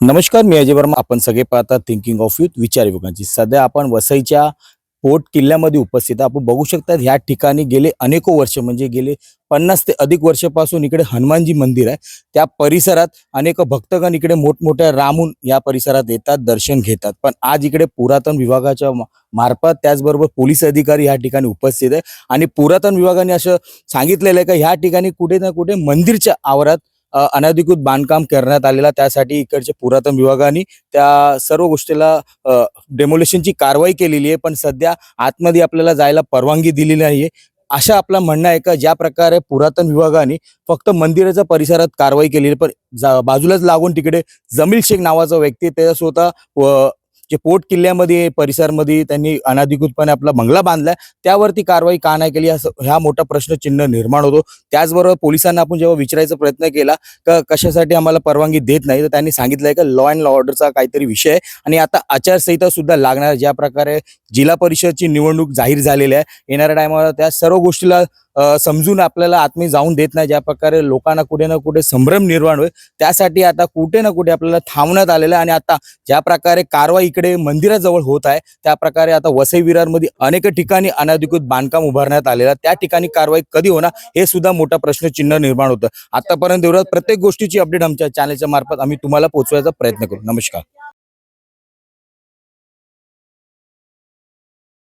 नमस्कार मी अजय वर्मा. आपण सगळे पाहतात थिंकिंग ऑफ युथ विचार युवकांची सध्या आपण वसईच्या पोट किल्ल्यामध्ये उपस्थित आपण बघू शकतात ह्या ठिकाणी गेले अनेको वर्ष म्हणजे गेले पन्नास ते अधिक वर्षापासून इकडे हनुमानजी मंदिर आहे. त्या परिसरात अनेक भक्तगण इकडे मोठमोठ्या रामून या परिसरात येतात दर्शन घेतात. पण आज इकडे पुरातन विभागाच्या मार्फत त्याचबरोबर पोलीस अधिकारी या ठिकाणी उपस्थित आहे आणि पुरातन विभागाने असं सांगितलेलं आहे का ह्या ठिकाणी कुठे ना कुठे मंदिरच्या आवारात अनधिकृत बांधकाम करण्यात आलेला त्यासाठी इकडच्या पुरातन विभागाने त्या सर्व गोष्टीला डेमोलेशनची कारवाई केलेली आहे. पण सध्या आतमध्ये आपल्याला जायला परवानगी दिलेली नाहीये. अशा आपला म्हणणं आहे का ज्या प्रकारे पुरातन विभागाने फक्त मंदिराच्या परिसरात कारवाई केलेली आहे, पण बाजूलाच लागून तिकडे जमील शेख नावाचा व्यक्ती त्याचा स्वतः व जे पोट किल्ल्यामध्ये परिसरमध्ये त्यांनी अनाधिकृतपणे आपला बंगला बांधलाय त्यावरती कारवाई का नाही केली असं ह्या मोठा प्रश्नचिन्ह निर्माण होतो. त्याचबरोबर पोलिसांना आपण जेव्हा विचारायचा प्रयत्न केला का कशासाठी आम्हाला परवानगी देत नाही तर त्यांनी सांगितलंय का लॉ अँड ऑर्डरचा काहीतरी विषय आहे. आणि आता आचारसंहिता सुद्धा लागणार ज्या प्रकारे जिल्हा परिषदची निवडणूक जाहीर झालेली आहे येणाऱ्या टायमाला त्या सर्व गोष्टीला समजून आपल्याला आत्मी जाऊन देत नाही. ज्या प्रकारे लोकांना कुठे ना कुठे संभ्रम निर्माण होईल त्यासाठी आता कुठे ना कुठे आपल्याला थांबण्यात आलेलं आहे. आणि आता ज्या प्रकारे कारवाई इकडे मंदिराजवळ होत आहे त्या प्रकारे आता वसई विरारमध्ये अनेक ठिकाणी अनधिकृत बांधकाम उभारण्यात आलेलं आहे. त्या ठिकाणी कारवाई कधी होणार हे सुद्धा मोठा प्रश्नचिन्ह निर्माण होतं. आतापर्यंत एवढं प्रत्येक गोष्टीची अपडेट आमच्या चॅनलच्या मार्फत आम्ही तुम्हाला पोहोचवायचा प्रयत्न करू. नमस्कार.